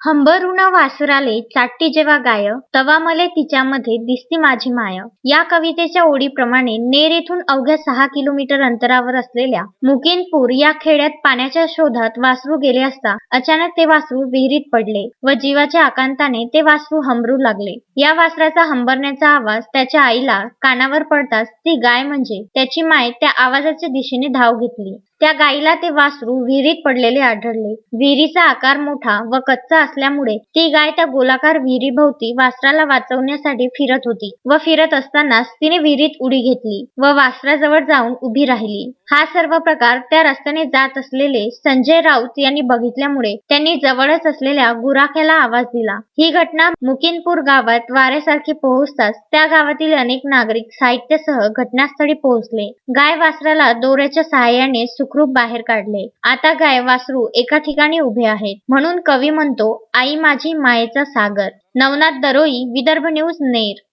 हंबरुण वासुराले चाटती जेव्हा गाय तवा मले तिच्यामध्ये दिसती माझी माय. या कवितेच्या ओळीप्रमाणे नेर येथून अवघ्या सहा किलोमीटर अंतरावर असलेल्या मुकिनपूर या खेड्यात पाण्याच्या शोधात वासरू गेले असता अचानक ते वासरू विहिरीत पडले व जीवाच्या आकांताने ते वासरू हंबरू लागले. या वासराचा हंबरण्याचा आवाज त्याच्या आईला कानावर पडताच ती गाय म्हणजे त्याची माय त्या आवाजाच्या दिशेने धाव घेतली. त्या गायीला ते वासरू विहिरीत पडलेले आढळले. विहिरीचा आकार मोठा व कच्चा असल्यामुळे ती गाय त्या गोलाकार विहिरीभोवती वासराला वाचवण्यासाठी फिरत होती व फिरत असतानाच तिने विहिरीत उडी घेतली व वासराजवळ जाऊन उभी राहिली. हा सर्व प्रकार त्या रस्त्याने जात असलेले संजय राऊत यांनी बघितल्यामुळे त्यांनी जवळच असलेल्या गुराख्याला आवाज दिला. ही घटना मुकिनपूर गावात वाऱ्यासारखी पोहोचताच त्या गावातील अनेक नागरिक साहित्यासह घटनास्थळी पोहोचले. गाय वासराला दोऱ्याच्या सहाय्याने सुखरूप बाहेर काढले. आता गाय वासरू एका ठिकाणी उभे आहेत. म्हणून कवी म्हणतो आई माझी मायेचा सागर. नवनाथ दरोई विदर्भ न्यूज नेर.